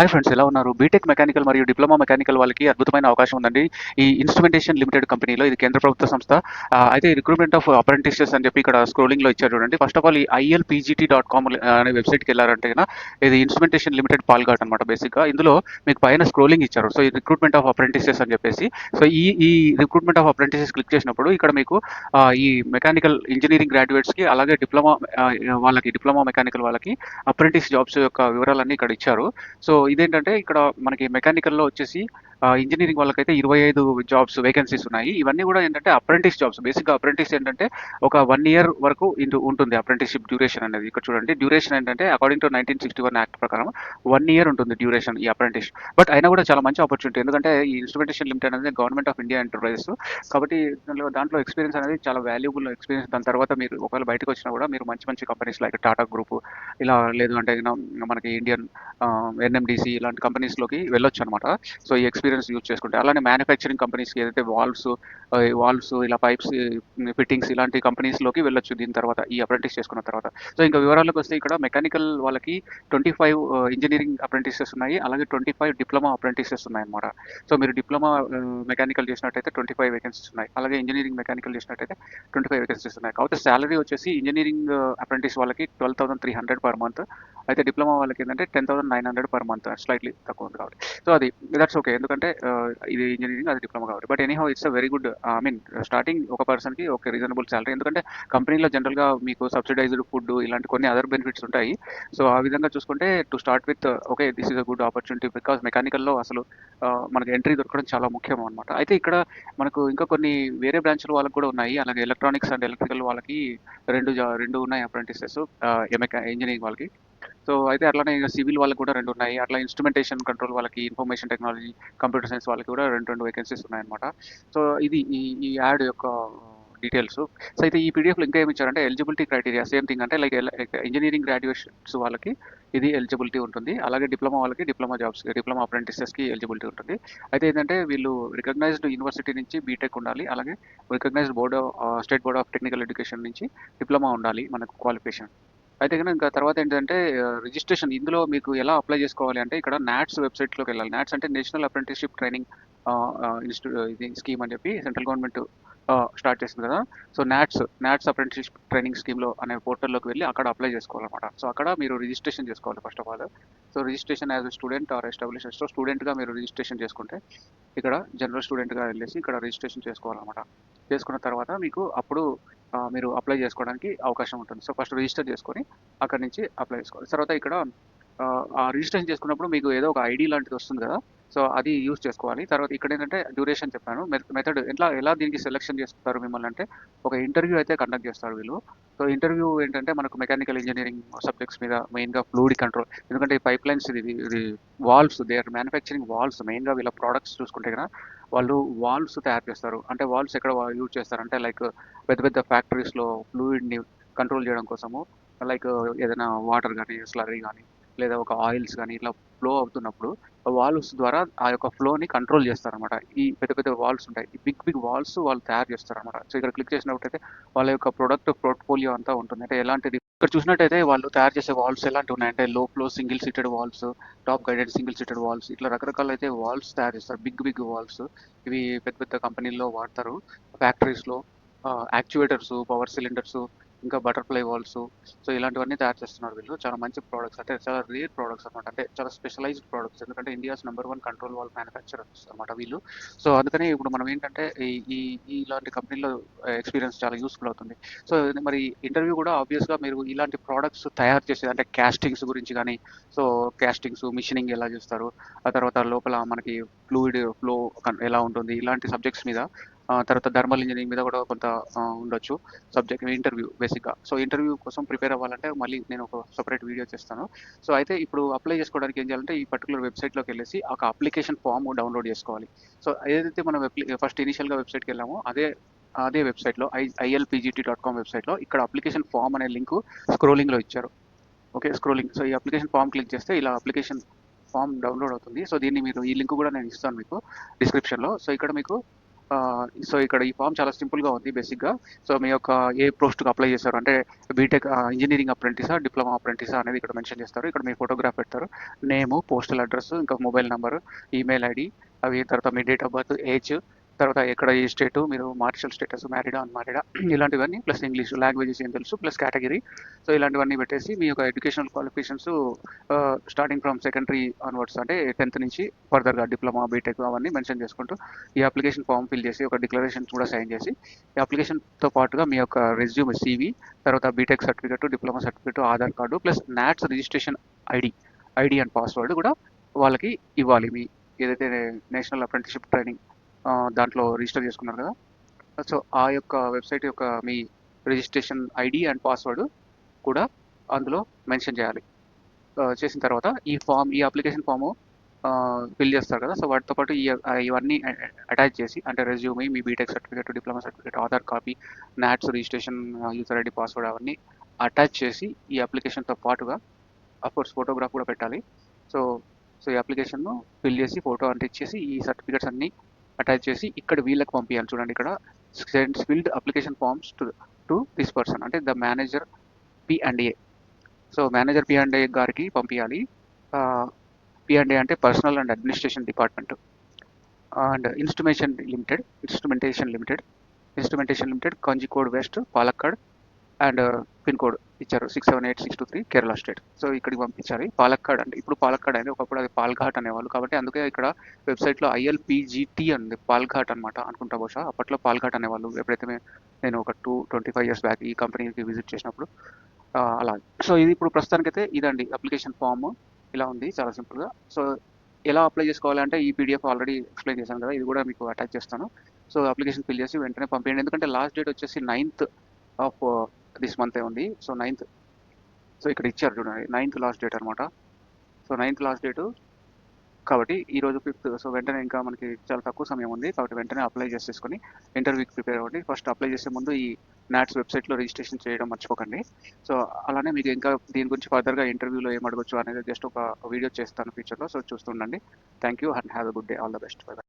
Hi friends ఎలా ఉన్నారు? BTech mechanical మరియు డిప్లొమా మెకానికల్ వాళ్ళకి అద్భుతమైన అవకాశం ఉందండి. ఈ ఇన్స్ట్రుమెంటేషన్ లిమిటెడ్ కంపెనీలో ఇది కేంద్ర ప్రభుత్వ సంస్థ. అయితే రిక్రూట్మెంట్ ఆఫ్ అప్రెంటిసెస్ అని చెప్పి ఇక్కడ స్క్రోలింగ్లో ఇచ్చారు చూడండి. ఫస్ట్ ఆఫ్ ఆల్ ఈ ఐఎల్పీజీటీ డాట్ కామ్ అనే వెబ్సైట్కి వెళ్ళారంటే ఇది ఇన్స్ట్రుమెంటేషన్ లిమిటెడ్ పాల్ఘాట్ అనమాట బేసిక్గా ఇందులో మీకు పైన స్క్రోలింగ్ ఇచ్చారు. సో ఈ రిక్రూట్మెంట్ ఆఫ్ అప్రెంటిసెస్ అని చెప్పేసి. సో ఈ ఈ రిక్రూట్మెంట్ ఆఫ్ అప్రెంటిసెస్ క్లిక్ చేసినప్పుడు ఇక్కడ మీకు ఈ మెకానికల్ ఇంజనీరింగ్ గ్రాడ్యుయేట్స్కి అలాగే డిప్లొమా వాళ్ళకి డిప్లొమా మెకానికల్ వాళ్ళకి అప్రెంటిస్ జాబ్స్ యొక్క వివరాలన్నీ ఇక్కడ ఇచ్చారు. సో ఇదేంటంటే ఇక్కడ మనకి మెకానికల్లో వచ్చేసి ఇంజనీరింగ్ వాళ్ళకైతే ఇరవై ఐదు జాబ్స్ వేకెన్సీస్ ఉన్నాయి. ఇవన్నీ కూడా ఏంటంటే అప్రెంటిస్ జాబ్స్ బేసిక్గా అప్రెంటిస్ ఏంటంటే ఒక వన్ ఇయర్ వరకు ఉంటుంది అప్రెంటిస్షిప్ డ్యూరేషన్ అనేది. ఇక్కడ చూడండి డ్యూరేషన్ ఏంటంటే according to nineteen sixty one act ప్రకారం వన్ ఇయర్ ఉంటుంది డ్యూరేషన్ ఈ అప్రెంటిస్ బట్ అయినా కూడా చాలా మంచి ఆపర్చునిటీ ఎందుకంటే ఈ ఇన్స్ట్రుమెంటేషన్ లిమిటెడ్ అనేది గవర్నమెంట్ ఆఫ్ ఇండియా ఎంటర్ప్రైజెస్ కాబట్టి దాంట్లో దాంట్లో ఎక్స్పీరియన్స్ అనేది చాలా వాల్యుబుల్ ఎక్స్పీరియన్స్ దాని తర్వాత మీరు ఒకవేళ బయటకు వచ్చినా కూడా మీరు మంచి మంచి కంపెనీస్ లైక్ టాటా గ్రూప్ ఇలా లేదు అంటే మనకి ఇండియన్ ఎన్ఎండిసి ఇలాంటి కంపెనీస్లోకి వెళ్ళొచ్చు అనమాట సో ఈ ఎక్స్పీరియన్స్ యూజ్ చేసుకుంటే అలానే మ్యానుఫ్యాక్చరింగ్ కంపెనీస్కి ఏదైతే వాల్వ్స్ వాల్వ్స్ ఇలా పైప్స్ ఫిట్టింగ్స్ ఇలాంటి కంపెనీస్లోకి వెళ్ళొచ్చు దీని తర్వాత ఈ అప్రెంటిస్ చేసుకున్న తర్వాత. సో ఇంకా వివరాలకు వస్తే ఇక్కడ మెకానికల్ వాళ్ళకి ట్వంటీ ఫైవ్ ఇంజనీరింగ్ అప్రెంటిసెస్ ఉన్నాయి అలాగే ట్వంటీ ఫైవ్ డిప్లొమా అప్రెంటిసెస్ ఉన్నాయి అనమాట సో మీరు డిప్లొమా మెకానికల్ చేసినట్టయితే ట్వంటీ ఫైవ్ వేకెన్సీస్ ఉన్నాయి అలాగే ఇంజనీరింగ్ మెకానికల్ చేసినట్టయితే ట్వంటీ ఫైవ్ వేకెన్సీస్ ఉన్నాయి. కాకపోతే శాలరీ వచ్చేసి ఇంజనీరింగ్ అప్రెంటిస్ వాళ్ళకి twelve thousand three hundred per month అయితే డిప్లొమా వాళ్ళకి ఏంటంటే ten thousand nine hundred per month slightly తక్కువ ఉంది కాబట్టి. సో అది దట్స్ ఓకే ఎందుకంటే uh, ఇది ఇంజనీరింగ్ అది డిప్లొమా కాబట్టి. But anyhow it's a very good I mean starting ఒక పర్సన్కి ఒక రీజనబుల్ శాలరీ ఎందుకంటే కంపెనీలో జనరల్గా మీకు సబ్సిడైజ్డ్ ఫుడ్ ఇలాంటి కొన్ని అదర్ బెనిఫిట్స్ ఉంటాయి. సో ఆ విధంగా చూసుకుంటే to start with okay this is a good opportunity because మెకానికల్లో అసలు మనకు మనకి ఎంట్రీ దొరకడం చాలా ముఖ్యం అనమాట అయితే ఇక్కడ మనకు ఇంకా కొన్ని వేరే బ్రాంచ్లు వాళ్ళకి కూడా ఉన్నాయి. అలాగే ఎలక్ట్రానిక్స్ అండ్ ఎలక్ట్రికల్ వాళ్ళకి రెండు జా- రెండు ఉన్నాయి అప్రెంటిసెస్ ఇంజనీరింగ్ వాళ్ళకి. సో అయితే అట్లానే సివిల్ వాళ్ళకి కూడా రెండు ఉన్నాయి. అట్లా ఇన్స్ట్రుమెంటేషన్ కంట్రోల్ వాళ్ళకి ఇన్ఫర్మేషన్ టెక్నాలజీ కంప్యూటర్ సైన్స్ వాళ్ళకి కూడా రెండు రెండు వేకెన్సీస్ ఉన్నాయన్నమాట. సో ఇది ఈ ఈ యాడ్ యొక్క డీటెయిల్స్ సో అయితే ఈ పీడిఎఫ్లో ఇంకా ఏమి ఇచ్చారంటే ఎలిజిబిలిటీ క్రైటీరియా సేమ్ థింగ్ అంటే లైక్ ఇంజనీరింగ్ గ్రాడ్యుయేషన్స్ వాళ్ళకి ఇది ఎలిజిబిలిటీ ఉంటుంది. అలాగే డిప్లొమా వాళ్ళకి డిప్లొమా జాబ్స్ డిప్లొమా అప్రెంటిసెస్కి ఎలిజిబిలిటీ ఉంటుంది. అయితే ఏంటంటే వీళ్ళు రికగ్నైజ్డ్ యూనివర్సిటీ నుంచి బీటెక్ ఉండాలి. అలాగే recognised board state board of technical education నుంచి డిప్లొమా ఉండాలి మనకు క్వాలిఫికేషన్ అయితే కనుక ఇంకా తర్వాత ఏంటంటే రిజిస్ట్రేషన్ ఇందులో మీకు ఎలా అప్లై చేసుకోవాలి అంటే ఇక్కడ నాట్స్ వెబ్సైట్లోకి వెళ్ళాలి. నాట్స్ అంటే నేషనల్ అప్రెంటిస్షిప్ ట్రైనింగ్ ఇన్స్టిట్యూ ఇది స్కీమ్ అని చెప్పి సెంట్రల్ గవర్నమెంట్ స్టార్ట్ చేసింది కదా. So NATS NATS apprenticeship training స్కీమ్లో అనే పోర్టల్లోకి వెళ్ళి అక్కడ అప్లై చేసుకోవాలన్నమాట. సో అక్కడ మీరు రిజిస్ట్రేషన్ చేసుకోవాలి first of all so registration as student or establish so స్టూడెంట్గా మీరు రిజిస్ట్రేషన్ చేసుకుంటే ఇక్కడ జనరల్ స్టూడెంట్గా వెళ్ళేసి ఇక్కడ రిజిస్ట్రేషన్ చేసుకోవాలన్నమాట. చేసుకున్న తర్వాత మీకు అప్పుడు మీరు అప్లై చేసుకోవడానికి అవకాశం ఉంటుంది. సో ఫస్ట్ రిజిస్టర్ చేసుకొని అక్కడ నుంచి అప్లై చేసుకోవాలి. తర్వాత ఇక్కడ ఆ, రిజిస్ట్రేషన్ చేసుకున్నప్పుడు మీకు ఏదో ఒక ఐడి లాంటిది వస్తుంది కదా. సో అది యూస్ చేసుకోవాలి. తర్వాత ఇక్కడ ఏంటంటే డ్యూరేషన్ చెప్పాను. మెథడ్ ఎట్లా ఎలా దీనికి సెలెక్షన్ చేస్తారు మిమ్మల్ని అంటే ఒక ఇంటర్వ్యూ అయితే కండక్ట్ చేస్తారు వీళ్ళు. సో ఇంటర్వ్యూ ఏంటంటే మనకు మెకానికల్ ఇంజనీరింగ్ సబ్జెక్ట్స్ మీద మెయిన్గా ఫ్లూయిడ్ కంట్రోల్. ఎందుకంటే ఈ పైప్ లైన్స్ ఇది ఇది valves they are manufacturing valves మెయిన్గా వీళ్ళ ప్రోడక్ట్స్ చూసుకుంటే కదా వాళ్ళు వాల్వ్స్ తయారు చేస్తారు. అంటే వాల్వ్స్ ఎక్కడ యూజ్ చేస్తారు? అంటే లైక్ పెద్ద పెద్ద ఫ్యాక్టరీస్లో ఫ్లూయిడ్ని కంట్రోల్ చేయడం కోసము లైక్ ఏదైనా వాటర్ కానీ స్లరీ కానీ లేదా ఒక ఆయిల్స్ కానీ ఇట్లా ఫ్లో అవుతున్నప్పుడు వాల్వ్స్ ద్వారా ఆ యొక్క ఫ్లోని కంట్రోల్ చేస్తారనమాట ఈ పెద్ద పెద్ద వాల్వ్స్ ఉంటాయి. ఈ బిగ్ బిగ్ వాల్వ్స్ వాళ్ళు తయారు చేస్తారనమాట సో ఇక్కడ క్లిక్ చేసినట్టయితే వాళ్ళ యొక్క ప్రొడక్ట్ పోర్ట్ఫోలియో అంతా ఉంటుంది అంటే ఎలాంటిది? ఇక్కడ చూసినట్టయితే వాళ్ళు తయారు చేసే వాల్వ్స్ ఎలాంటివి ఉన్నాయంటే low flow single seated valves top guided single seated valves ఇట్లా రకరకాల అయితే వాల్వ్స్ తయారు చేస్తారు. బిగ్ బిగ్ వాల్వ్స్ ఇవి పెద్ద పెద్ద కంపెనీల్లో వాడతారు. ఫ్యాక్టరీస్లో యాక్చువేటర్స్ పవర్ సిలిండర్స్ ఇంకా బటర్ఫ్లై వాల్స్ సో ఇలాంటివన్నీ తయారు చేస్తున్నారు వీళ్ళు. చాలా మంచి ప్రోడక్ట్స్ అంటే చాలా రేర్ ప్రోడక్ట్స్ అనమాట అంటే చాలా స్పెషలైజ్డ్ ప్రోడక్ట్స్ ఎందుకంటే India's number one control valve manufacturers అనమాట వీళ్ళు. సో అందుకని ఇప్పుడు మనం ఏంటంటే ఈ ఈ- ఇలాంటి కంపెనీలో ఎక్స్పీరియన్స్ చాలా యూస్ఫుల్ అవుతుంది. సో మరి ఇంటర్వ్యూ కూడా ఆబ్వియస్గా మీరు ఇలాంటి ప్రోడక్ట్స్ తయారు చేసేది అంటే క్యాస్టింగ్స్ గురించి కానీ సో క్యాస్టింగ్స్ మిషనింగ్ ఎలా చేస్తారు? ఆ తర్వాత లోపల మనకి ఫ్లూయిడ్ ఫ్లో ఎలా ఉంటుంది? ఇలాంటి సబ్జెక్ట్స్ మీద తర్వాత థర్మల్ ఇంజనీరింగ్ మీద కూడా కొంత ఉండొచ్చు సబ్జెక్ట్ ఇంటర్వ్యూ బేసిక్గా సో ఇంటర్వ్యూ కోసం ప్రిపేర్ అవ్వాలంటే మళ్ళీ నేను ఒక సపరేట్ వీడియో చేస్తాను. సో అయితే ఇప్పుడు అప్లై చేసుకోవడానికి ఏం చేయాలంటే ఈ పర్టికులర్ వెబ్సైట్లోకి వెళ్ళేసి ఒక అప్లికేషన్ ఫామ్ డౌన్లోడ్ చేసుకోవాలి. సో ఏదైతే మనం ఫస్ట్ ఇనిషియల్గా వెబ్సైట్కి వెళ్ళామో అదే అదే వెబ్సైట్లో ఐ ఐఎల్పిజిటి డాట్ కామ్ వెబ్సైట్లో ఇక్కడ అప్లికేషన్ ఫామ్ అనే లింక్ స్క్రోలింగ్లో ఇచ్చారు. ఓకే స్క్రోలింగ్ సో ఈ అప్లికేషన్ ఫామ్ క్లిక్ చేస్తే ఇలా అప్లికేషన్ ఫామ్ డౌన్లోడ్ అవుతుంది. సో దీన్ని మీరు ఈ లింక్ కూడా నేను ఇస్తాను మీకు డిస్క్రిప్షన్లో సో ఇక్కడ మీకు సో ఇక్కడ ఈ ఫామ్ చాలా సింపుల్గా ఉంది బేసిక్గా. సో మీ యొక్క ఏ పోస్ట్కి అప్లై చేస్తారు అంటే బీటెక్ ఇంజనీరింగ్ అప్రెంటిసా డిప్లొమా అప్రెంటిసా అనేది ఇక్కడ మెన్షన్ చేస్తారు. ఇక్కడ మీ ఫోటోగ్రాఫ్ పెడతారు. నేము పోస్టల్ అడ్రస్ ఇంకా మొబైల్ నెంబర్ ఈమెయిల్ ఐడి అవి తర్వాత మీ డేట్ ఆఫ్ బర్త్ ఏజ్ తర్వాత ఎక్కడ ఏ స్టేట్ మీరు మార్షల్ స్టేటస్ మ్యారీడా అన్మ్యారీడా ఇలాంటివన్నీ ప్లస్ ఇంగ్లీష్ లాంగ్వేజెస్ ఏం తెలుసు ప్లస్ కేటగిరీ సో ఇలాంటివన్నీ పెట్టేసి మీ యొక్క educational qualifications starting from secondary onwards అంటే టెన్త్ నుంచి ఫర్దర్గా డిప్లొమా బీటెక్ అవన్నీ మెన్షన్ చేసుకుంటూ ఈ అప్లికేషన్ ఫామ్ ఫిల్ చేసి ఒక డిక్లరేషన్ కూడా సైన్ చేసి ఈ అప్లికేషన్తో పాటుగా మీ యొక్క రెజ్యూమ్ సీవీ తర్వాత BTech certificate diploma certificate Aadhaar card plus NATS registration ID ID and password కూడా వాళ్ళకి ఇవ్వాలి. మీ ఏదైతే నేషనల్ అప్రెంటిషిప్ ట్రైనింగ్ దాంట్లో రిజిస్టర్ చేసుకున్నారు కదా. సో ఆ యొక్క వెబ్సైట్ యొక్క మీ రిజిస్ట్రేషన్ ఐడి అండ్ పాస్వర్డ్ కూడా అందులో మెన్షన్ చేయాలి. చేసిన తర్వాత ఈ ఫామ్ ఈ అప్లికేషన్ ఫాము ఫిల్ చేస్తారు కదా. సో వాటితో పాటు ఈ ఇవన్నీ అటాచ్ చేసి అంటే రెజ్యూమ్ మీ BTech certificate diploma certificate Aadhaar copy NATS registration user ID password అవన్నీ అటాచ్ చేసి ఈ అప్లికేషన్తో పాటుగా అఫ్కోర్స్ ఫోటోగ్రాఫ్ కూడా పెట్టాలి. సో సో ఈ అప్లికేషన్ను ఫిల్ చేసి ఫోటో అంటించేసి ఈ సర్టిఫికేట్స్ అన్నీ అటాచ్ చేసి ఇక్కడ వీళ్ళకి పంపించాలి చూడండి ఇక్కడ. Sends filled application forms to to this person అంటే the manager P and A so manager P and A గారికి పంపించాలి పి అండ్ ఏ అంటే personnel and administration department and instrumentation limited instrumentation limited instrumentation limited Kanjikode west Palakkad and pin code ఇచ్చారు six seven eight six two three Kerala state so ఇక్కడికి పంపించారు. పాలక్కాడ్ అంటే ఇప్పుడు పాలక్కాడ్ అనేది ఒకప్పుడు అది పాల్ఘాట్ అనేవాళ్ళు. కాబట్టి అందుకే ఇక్కడ వెబ్సైట్లో ఐఎల్పిజిటి ఉంది పాల్ఘాట్ అనమాట అనుకుంటా బహుశా. అప్పట్లో పాల్ఘాట్ అనేవాళ్ళు. ఎప్పుడైతే నేను ఒక two twenty five years back ఈ కంపెనీకి విజిట్ చేసినప్పుడు అలా. సో ఇది ఇప్పుడు ప్రస్తుతానికైతే ఇదండి. అప్లికేషన్ ఫామ్ ఇలా ఉంది. చాలా సింపుల్గా. సో ఎలా అప్లై చేసుకోవాలంటే ఈ పీడిఎఫ్ ఆల్రెడీ ఎక్స్ప్లెయిన్ చేశాను కదా. ఇది కూడా మీకు అటాచ్ చేస్తాను. సో అప్లికేషన్ ఫిల్ చేసి వెంటనే పంపించండి ఎందుకంటే లాస్ట్ డేట్ వచ్చేసి నైన్త్ ఆఫ్ దిస్ మంత్ ఉంది. సో నైన్త్ సో ఇక్కడ ఇచ్చారు చూడండి. నైన్త్ లాస్ట్ డేట్ అనమాట సో నైన్త్ లాస్ట్ డేటు కాబట్టి ఈ రోజు ఫిఫ్త్ సో వెంటనే ఇంకా మనకి చాలా తక్కువ సమయం ఉంది కాబట్టి వెంటనే అప్లై చేసేసుకొని ఇంటర్వ్యూకి ప్రిపేర్ అవ్వండి. ఫస్ట్ అప్లై చేసే ముందు ఈ నాట్స్ వెబ్సైట్లో రిజిస్ట్రేషన్ చేయడం మర్చిపోకండి. సో అలానే మీకు ఇంకా దీని గురించి ఫర్దర్గా ఇంటర్వ్యూలో ఏం అడగొచ్చు అనేది జస్ట్ ఒక వీడియో చేస్తాను ఫ్యూచర్లో so చూస్తుండండి thank you and have a good day all the best bye